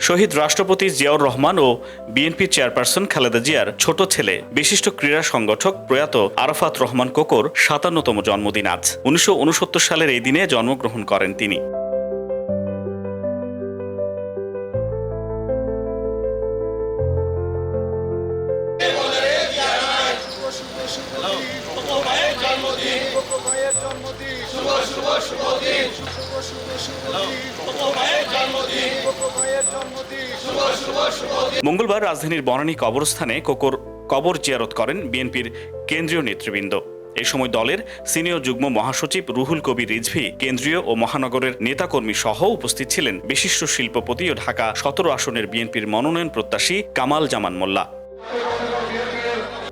শহীদ রাষ্ট্রপতি জিয়াউর রহমান ও BNP chairperson Khaleda জিয়ার ছোট ছেলে, বিশিষ্ট ক্রীড়া সংগঠক প্রয়াত আরাফাত রহমান কোকর সাতান্নতম জন্মদিন আজ। উনিশশো উনসত্তর সালের এই দিনে জন্মগ্রহণ করেন তিনি। জন্মদিন। মঙ্গলবার রাজধানীর বনানী কবরস্থানে কোকর কবর জিয়ারত করেন বিএনপির কেন্দ্রীয় নেতৃবৃন্দ। এই সময় দলের সিনিয়র যুগ্ম মহাসচিব রুহুল কবির রিজভি, কেন্দ্রীয় ও মহানগরের নেতাকর্মী সহ উপস্থিত ছিলেন বিশিষ্ট শিল্পপতি ও ঢাকা সতেরো আসনের বিএনপির মনোনয়ন প্রত্যাশী কামাল জামান মোল্লা।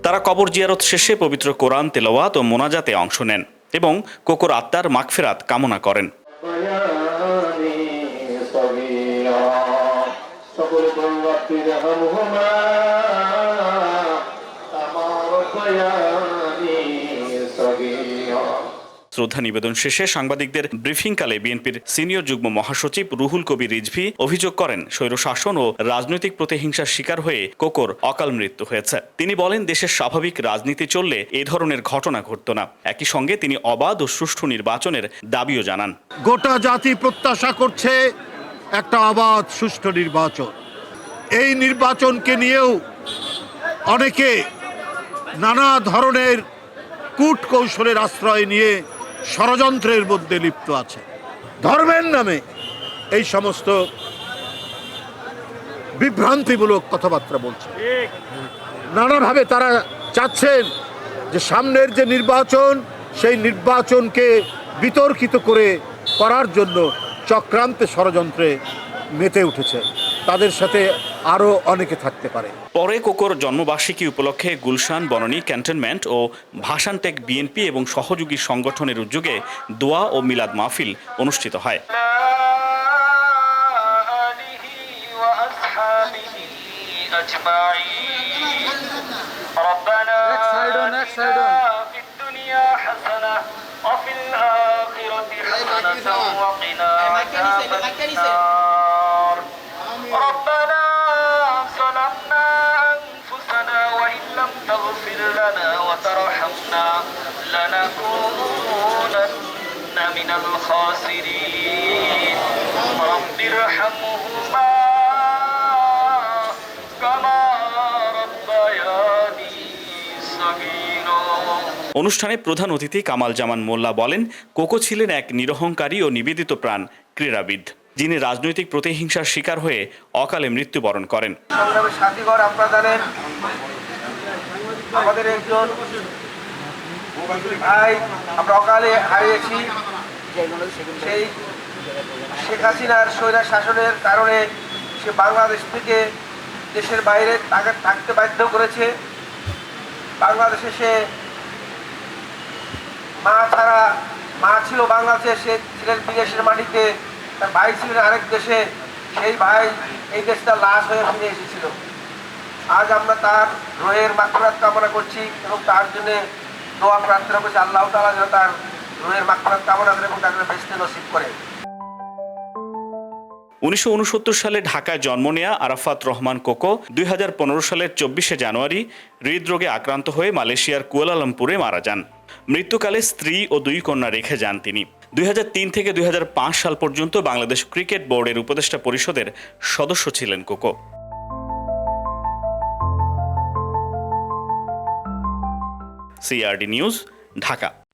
তারা কবর জিয়ারত শেষে পবিত্র কোরআন তেলাওয়াত ও মোনাজাতে অংশ নেন এবং কোকর আত্মার মাগফেরাত কামনা করেন। فقلت رب ارحمهما كما ربياني صغيرا শ্রদ্ধা নিবেদন শেষে সাংবাদিকদের ব্রিফিংকালে বিএনপির সিনিয়র যুগ্ম মহাসচিব রুহুল কবির রিজভি অভিযোগ করেন স্বৈরশাসন ও রাজনৈতিক প্রতিহিংসার শিকার হয়ে কোকর অকাল মৃত্যু হয়েছে তিনি বলেন দেশের স্বাভাবিক রাজনীতি চললে এ ধরনের ঘটনা ঘটত না একই সঙ্গে তিনি অবাধ ও সুষ্ঠু নির্বাচনের দাবিও জানান গোটা জাতি প্রত্যাশা করছে একটা অবাধ, সুষ্ঠু নির্বাচন। এই নির্বাচনকে নিয়েও অনেকে নানা ধরনের কূট কৌশলের আশ্রয় নিয়ে ষড়যন্ত্রের মধ্যে লিপ্ত আছে। ধর্মের নামে এই সমস্ত বিভ্রান্তিমূলক কথাবার্তা বলছে। নানাভাবে তারা চাচ্ছেন যে সামনের যে নির্বাচন, সেই নির্বাচনকে বিতর্কিত করে করার জন্য চক্রান্তে ষড়যন্ত্রে মেতে উঠেছে তাদের সাথে আরও অনেকে থাকতে পারে পরে কোকর জন্মবার্ষিকী উপলক্ষে গুলশান বনানী ক্যান্টনমেন্ট ও ভাষানটেক বিএনপি এবং সহযোগী সংগঠনের উদ্যোগে দোয়া ও মিলাদ মাহফিল অনুষ্ঠিত হয় آله وأصحابه أجمعين ربنا آتنا في الدنيا حسنة وفي الآخرة حسنة وقنا عذاب النار ربنا ظلمنا أنفسنا وإن لم تغفر لنا وترحمنا لنكونن من الخاسرين. رب ارحمهما كما ربياني صغيرا. অনুষ্ঠানে প্রধান অতিথি কামাল জামান মোল্লা বলেন, কোকো ছিলেন এক নিরহংকারী ও নিবেদিত প্রাণ, ক্রীড়াবিদ, যিনি রাজনৈতিক প্রতিহিংসার শিকার হয়ে অকালে মৃত্যুবরণ করেন। আপনারা জানেন আমাদের একজন ভাই, আমরা অকালে হারিয়েছি। সেই শেখ হাসিনার স্বৈরা শাসনের কারণে সে বাংলাদেশ থেকে দেশের বাইরে তাকে থাকতে বাধ্য করেছে। বাংলাদেশে সে মা ছাড়া, মা ছিল বাংলাদেশে সে ছিলেন বিদেশের মাটিতে, তার ভাই ছিলেন আরেক দেশে, সেই ভাই এই দেশটা লাশ হয়ে ফিরে এসেছিল। আজ আমরা তার রোহের মাকড়াত কামনা করছি এবং তার জন্য দোয়া প্রার্থনা করছি। আল্লাহ তালা যেন তার রোহের মাকড়াত কামনা করে এবং তাকে বেসতে নসিব করে। উনিশশো উনসত্তর সালে ঢাকায় জন্ম নেয়া আরাফাত রহমান কোকো দুই হাজার পনেরো সালের চব্বিশে জানুয়ারি হৃদরোগে আক্রান্ত হয়ে মালয়েশিয়ার কুয়ালালামপুরে মারা যান। মৃত্যুকালে স্ত্রী ও দুই কন্যা রেখে যান তিনি। দুই হাজার তিন থেকে দুই হাজার পাঁচ সাল পর্যন্ত বাংলাদেশ ক্রিকেট বোর্ডের উপদেষ্টা পরিষদের সদস্য ছিলেন কোকো। CRD news, Dhaka.